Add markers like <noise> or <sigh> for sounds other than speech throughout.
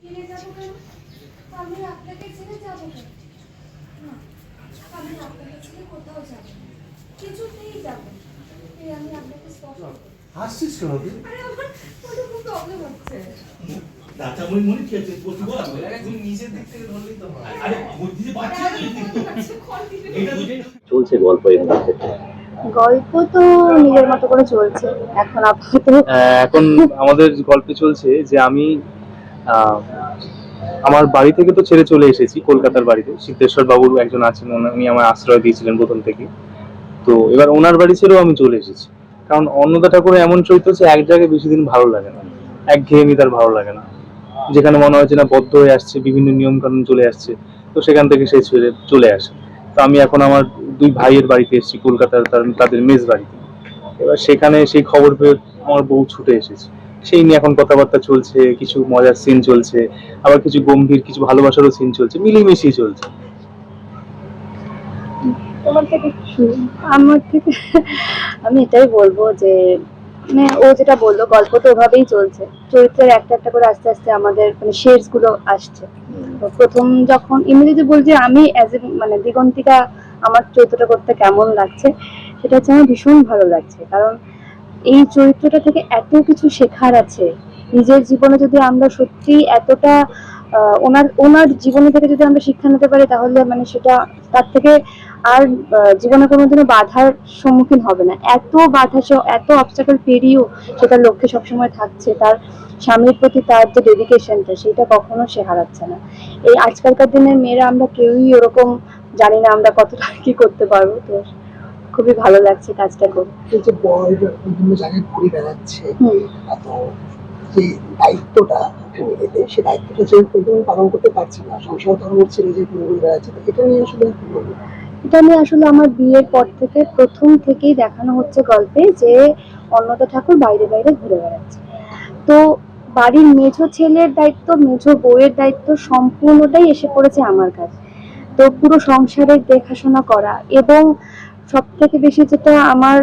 ফিরে যাব কেন? আমি আপনাকে ছেড়ে যাব কেন? না আমি আপনাকে ছেড়ে কোথাও যাব কিছুতেই যাব এই আমি আপনাকে স্পষ্ট হাসছিস কেন তুই? আরে আমার ওটা খুব প্রবলেম হচ্ছে। দাদা মই মনে কি আছে? বলছি বল। তুমি নিজের দিক থেকে ধরলেই তো আরে বুদ্ধি যে বাচ্চা চলছে গল্প ক্ষেত্রে গল্প তো নিজের মতো করে চলছে। এখন আপাতত আহ, এখন আমাদের গল্পে চলছে যে আমি আমার বাড়ি থেকে তো ছেড়ে চলে এসেছি, কলকাতার বাড়িতে। সিদ্ধেশ্বর বাবুর একজন আছেন, উনি আমায় আশ্রয় দিয়েছিলেন প্রথম থেকে। তো এবার ওনার বাড়ি ছেড়েও আমি চলে এসেছি। কারণ অন্নদা ঠাকুরের এমন চরিত্র হচ্ছে এক জায়গায় বেশি দিন ভালো লাগে না। এক ঘেয়েমি তার ভালো লাগে না। যেখানে মনে হচ্ছে না, বদ্ধ হয়ে আসছে, বিভিন্ন নিয়ম কানুন চলে আসছে, তো সেখান থেকে সে ছেড়ে চলে আসে। তো আমি এখন আমার দুই ভাইয়ের বাড়িতে এসেছি, কলকাতার তার- তাদের মেজ বাড়িতে। এবার সেখানে সেই খবর পেয়ে আমার বউ ছুটে এসেছে। সেই নিয়ে এখন কথাবার্তা চলছে, কিছু মজার সিন চলছে, আবার কিছু গম্ভীর, কিছু ভালোবাসারও সিন চলছে মিলিয়ে চলছে। তোমার থেকে আমার থেকে <laughs> আমি এটাই বলব যে মানে ও যেটা বলল, গল্প তো ওভাবেই চলছে। চরিত্রের একটা একটা করে আস্তে আস্তে আমাদের মানে শেডসগুলো আসছে। প্রথম যখন, এমনি যদি বলছি আমি অ্যাজ এ মানে দিগন্তিকা আমার চরিত্রটা করতে কেমন লাগছে, সেটা হচ্ছে আমার ভীষণ ভালো লাগছে। কারণ এই চরিত্রটা থেকে এত কিছু শেখার আছে। নিজের জীবনে যদি আমরা সত্যি এতটা ওনার ওনার জীবনে থেকে যদি আমরা শিক্ষা নিতে পারি, তাহলে মানে সেটা তার থেকে আর জীবনে কোনোদিনও বাধার সম্মুখীন হবে না। এত বাধা সে এত অবস্টাকল পেরিয়েও সে তার লক্ষ্যে সবসময় থাকছে। তার স্বামীর প্রতি তার যে ডেডিকেশনটা সেটা কখনো সে হারাচ্ছে না। এই আজকালকার দিনের মেয়েরা, আমরা কেউই ওরকম জানি না আমরা কতটা কি করতে পারব। তো খুবই ভালো লাগছে কাজটা করে এই যে বয় বিভিন্ন জায়গায় ঘুরে বেড়াচ্ছে এত যে দায়িত্বটা ফ্যামিলিতে সে দায়িত্বটা যে প্রথম পালন করতে পারছে না সংসার ধর্ম ছেড়ে যে ঘুরে বেড়াচ্ছে এটা নিয়ে আসলে এটা নিয়ে আসলে আমার বিয়ের পর থেকে প্রথম থেকেই দেখানো হচ্ছে গল্পে যে অন্নদা ঠাকুর বাইরে বাইরে ঘুরে বেড়াচ্ছে। তো বাড়ির মেঝো ছেলের দায়িত্ব মেঝো বউয়ের দায়িত্ব সম্পূর্ণটাই এসে পড়েছে আমার কাছে। তো পুরো সংসারের দেখাশোনা করা এবং সব থেকে বেশি যেটা আমার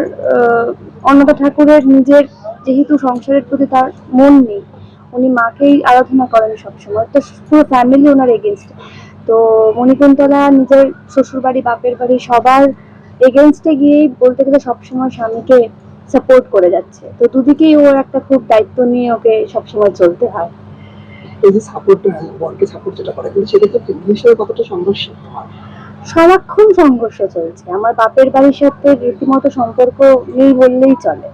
অন্নদা ঠাকুরের নিজের যেহেতু সংসারের প্রতি তার মন নেই, উনি মাকেই আরাধনা করেন সবসময়। তো পুরো ফ্যামিলি ওনার এগেনস্ট তো মণিকুন্তলা নিজের শ্বশুর বাড়ি বাপের বাড়ি সবার এগেনস্টে গিয়েই বলতে গেলে সবসময় স্বামীকে সাপোর্ট করে যাচ্ছে। তো দুদিকেই ওর একটা খুব দায়িত্ব নিয়ে ওকে সবসময় চলতে হয়। এই যে সাপোর্টটা বরকে সাপোর্ট যেটা করে, কিন্তু তো ফ্যামিলির সাথে কতটা সংঘর্ষ হয়? সারাক্ষণ সংঘর্ষ চলছে। আমার বাপের বাড়ির সাথে রীতিমতো সম্পর্ক নেই বললেই চলে।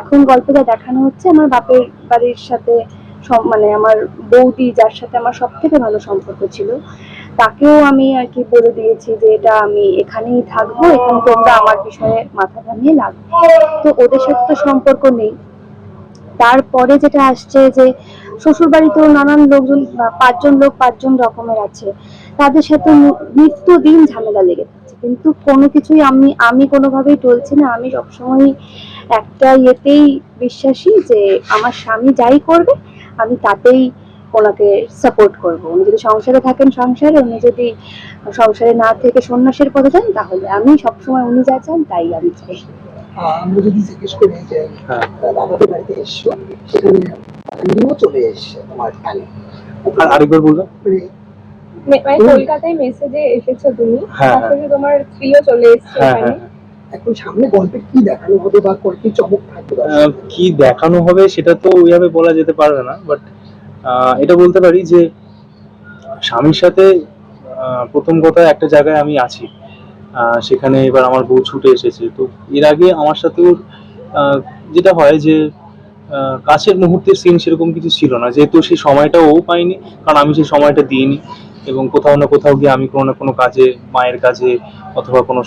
এখন গল্পটা দেখানো হচ্ছে আমার বাপের বাড়ির সাথে মানে আমার বৌদি যার সাথে আমার সব থেকে ভালো সম্পর্ক ছিল, তাকেও আমি আর কি বলে দিয়েছি যে এটা আমি এখানেই থাকব এখানে তোমরা আমার বিষয়ে মাথা ঘামিয়ে লাগবে। তো ওদের সাথে তো সম্পর্ক নেই। তারপরে যেটা আসছে যে শ্বশুর বাড়িতেও নানান লোকজন, পাঁচজন লোক পাঁচজন রকমের আছে। তাদের সাথে নিত্যদিন ঝামেলা লেগে থাকছে। কিন্তু কোনো কিছুই আমি আমি কোনোভাবেই টলছি না। আমি সবসময় একটা ইয়েতেই বিশ্বাসী যে আমার স্বামী যাই করবে আমি তাতেই ওনাকে সাপোর্ট করব। উনি যদি সংসারে থাকেন সংসারে উনি যদি সংসারে না থেকে সন্ন্যাসের পথে যান তাহলে আমি সবসময় উনি যা চান তাই আমি চাই। আমরা যদি জিজ্ঞেস করি যে হ্যাঁ। আহ, দাদাদের বাড়িতে এসছো সেখানে চলে এসছে তোমার এখানে আরেকবার বলবেন? মানে। কলকাতায় মেসেজে এসেছ তুমি হ্যাঁ, তোমার স্ত্রীও চলে এসেছে হ্যাঁ হ্যাঁ এখন সামনে গল্পে কি দেখানো হবে বা কি চমক থাকবে কি দেখানো হবে সেটা তো ওইভাবে বলা যেতে পারবে না বাট এটা বলতে পারি যে স্বামীর সাথে আহ, প্রথম কথা একটা জায়গায় আমি আছি। সেখানে এবার আমার বউ ছুটে এসেছে। তো এর আগে আমার সাথেও আহ, যেটা হয় যে আহ, কাছের মুহূর্তের সিন সেরকম কিছু ছিল না। যেহেতু সেই সময়টা ও পাইনি কারণ আমি সেই সময়টা দিইনি। এবং কোথাও না কোথাও গিয়ে আমি কোনো না কোনো কাজে মায়ের কাজে অথবা কোনো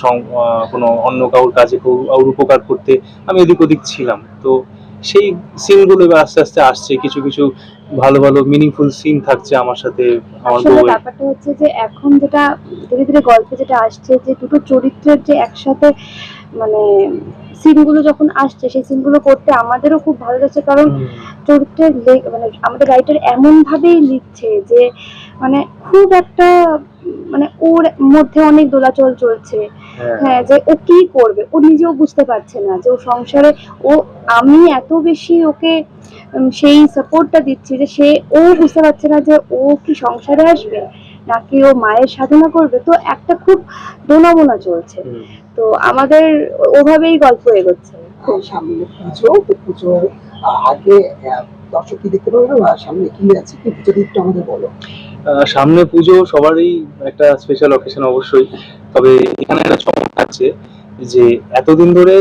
কোনো অন্য কারোর কাজে কারোর উপকার করতে আমি এদিক ওদিক ছিলাম। তো সেই সিনগুলো এবার আস্তে আস্তে আসছে। কিছু কিছু ভালো ভালো মিনিংফুল সিন থাকছে আমার সাথে আমার বউয়ের। ব্যাপারটা হচ্ছে যে এখন যেটা ধীরে ধীরে গল্পে যেটা আসছে যে দুটো চরিত্রের যে একসাথে মানে সিনগুলো যখন আসছে সেই সিনগুলো করতে আমাদেরও খুব ভালো লাগছে। কারণ চরিত্রের মানে আমাদের রাইটার এমন ভাবেই লিখছে যে মানে খুব একটা মানে ওর মধ্যে অনেক দোলাচল চলছে। হ্যাঁ। যে ও কি করবে? ও নিজেও বুঝতে পারছে না যে ও সংসারে ও আমি এত বেশি ওকে সেই সাপোর্টটা দিচ্ছি যে সে ও বুঝতে পারছে না যে ও কি সংসারে আসবে। নাকি ও মায়ের সাধনা করবে। তো একটা খুব দোনাবোনা চলছে। তো আমাদের ওভাবেই গল্প এগোচ্ছে। সামনে পুজো তো পুজোর আগে দর্শক কি দেখতে পাবে সামনে কি আছে? কি পুজো একটু আমাদের বলো। আহ, সামনে পুজো সবারই একটা স্পেশাল অকেশন অবশ্যই। তবে এখানে একটা চমক আছে যে এতদিন ধরে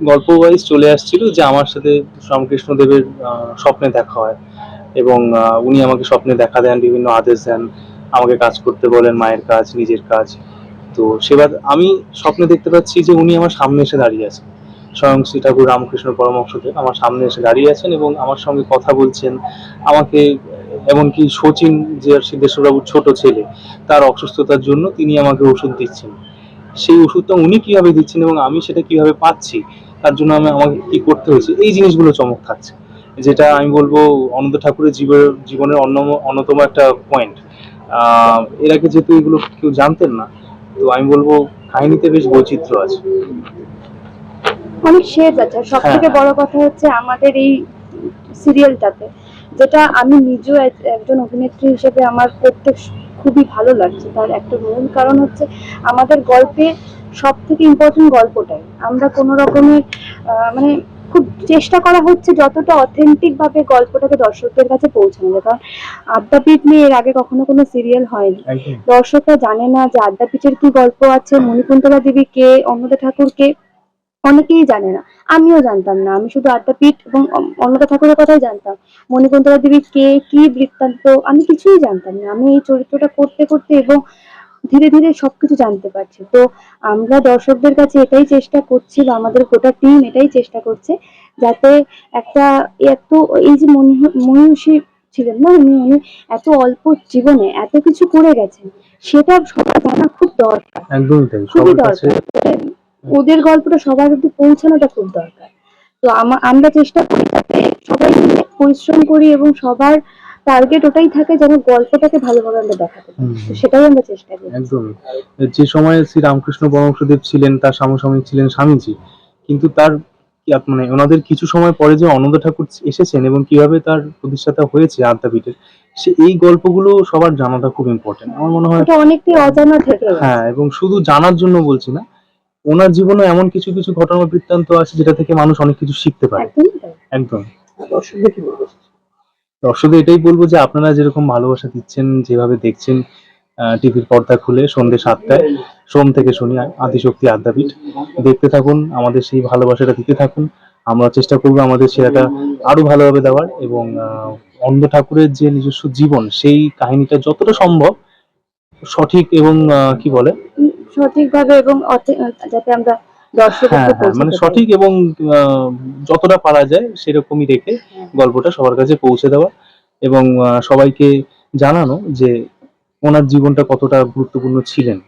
গল্প ওয়াইজ চলে আসছিল যে আমার সাথে রামকৃষ্ণ দেবের আহ, স্বপ্নে দেখা হয়। এবং উনি আমাকে স্বপ্নে দেখা দেন বিভিন্ন আদেশ দেন। আমাকে কাজ করতে বলেন, মায়ের কাজ, নিজের কাজ। তো সেবার আমি স্বপ্নে দেখতে পাচ্ছি যে উনি আমার সামনে এসে দাঁড়িয়ে আছেন। স্বয়ং শ্রী ঠাকুর রামকৃষ্ণ পরমহংসদেব আমার সামনে এসে দাঁড়িয়ে আছেন এবং আমার সঙ্গে কথা বলছেন। আমাকে, এমনকি সচিন যে সিদ্ধেশ্বরবাবুর ছোট ছেলে, তার অসুস্থতার জন্য তিনি আমাকে ওষুধ দিচ্ছেন। সেই ওষুধটা উনি কীভাবে দিচ্ছেন এবং আমি সেটা কীভাবে পাচ্ছি, তার জন্য আমি আমাকে কি করতে হয়েছে, এই জিনিসগুলো চমক থাকছে। যেটা আমি বলব, অনন্ত ঠাকুরের জীবনের অন্য অন্যতম একটা পয়েন্ট এর আগে যেহেতু এগুলো কেউ জানতেন না তো আমি বলব কাহিনীতে বেশ বৈচিত্র্য আছে। অনেক শেড আছে। সব থেকে হ্যাঁ। বড় কথা হচ্ছে আমাদের এই সিরিয়ালটাতে যেটা আমি নিজেও এক- একজন অভিনেত্রী হিসেবে আমার করতে খুবই ভালো লাগছে। তার একটা মূল কারণ হচ্ছে আমাদের গল্পে সব থেকে ইম্পর্টেন্ট গল্পটাই। আমরা কোনো রকমের মানে খুব চেষ্টা করা হচ্ছে যতটা অথেন্টিক ভাবে গল্পটাকে দর্শকদের কাছে পৌঁছানো যায়। কারণ আড্ডাপীঠ নিয়ে এর আগে কখনো কোনো সিরিয়াল হয়নি। দর্শকরা জানে না যে আড্ডাপীঠের কি গল্প আছে মণিকুন্তলা দেবী কে অন্নদা ঠাকুর কে অনেকেই জানে না। আমিও জানতাম না। আমি শুধু আড্ডাপীঠ এবং অন্নদা ঠাকুরের কথাই জানতাম। মণিকুন্তলা দেবী কে কি বৃত্তান্ত আমি কিছুই জানতাম না। আমি এই চরিত্রটা করতে করতে এবং ধীরে ধীরে সবকিছু জানতে পারছি। তো আমরা দর্শকদের কাছে এটাই চেষ্টা করছি বা আমাদের গোটা টিম এটাই চেষ্টা করছে যাতে একটা এত এই যে মনীষী ছিলেন না উনি উনি এত অল্প জীবনে এত কিছু করে গেছেন সেটা সবার জানা খুব দরকার। একদমই তাই খুবই দরকার। ওদের গল্পটা সবার অব্দি পৌঁছানোটা খুব দরকার। তো আমরা চেষ্টা করি যাতে সবাই মিলে পরিশ্রম করি এবং সবার টার্গেট ওটাই থাকে যেন গল্পটাকে ভালোভাবে আমরা দেখাতে পারি। তো সেটাই আমরা চেষ্টা করি। একদমই যে সময়ে শ্রী রামকৃষ্ণ পরমহংসদেব ছিলেন তার সমসাময়িক ছিলেন স্বামীজি কিন্তু তার মানে ওনাদের কিছু সময় পরে যে অনন্ত ঠাকুর এসেছেন এবং কীভাবে তার প্রতিষ্ঠাতা হয়েছে আদ্যাপীঠের সে এই গল্পগুলো সবার জানাটা খুব ইম্পর্টেন্ট আমার মনে হয় অনেকটাই অজানা থেকে হ্যাঁ এবং শুধু জানার জন্য বলছি না ওনার জীবনে এমন কিছু কিছু ঘটনা বৃত্তান্ত আছে যেটা থেকে মানুষ অনেক কিছু শিখতে পারে। একদম। আর দর্শকদের এটাই বলব যে আপনারা যেরকম ভালোবাসা দিচ্ছেন, যেভাবে দেখছেন টিভির পর্দা খুলে সন্ধ্যে সাতটায়, সোম থেকে শনি আদিশক্তি আদ্যাপীঠ, দেখতে থাকুন, আমাদের সেই ভালোবাসাটা দিতে থাকুন। আমরা চেষ্টা করব আমাদের সেরাটা আরও ভালোভাবে দেওয়ার এবং অন্ধ ঠাকুরের যে নিজস্ব জীবন, সেই কাহিনীটা যতটা সম্ভব সঠিক এবং কি বলে? সঠিকভাবে এবং যাতে আমরা মানে সঠিক এবং আহ, যতটা পারা যায় সেরকমই রেখে গল্পটা সবার কাছে পৌঁছে দেওয়া এবং সবাইকে জানানো যে ওনার জীবনটা কতটা গুরুত্বপূর্ণ ছিলেন।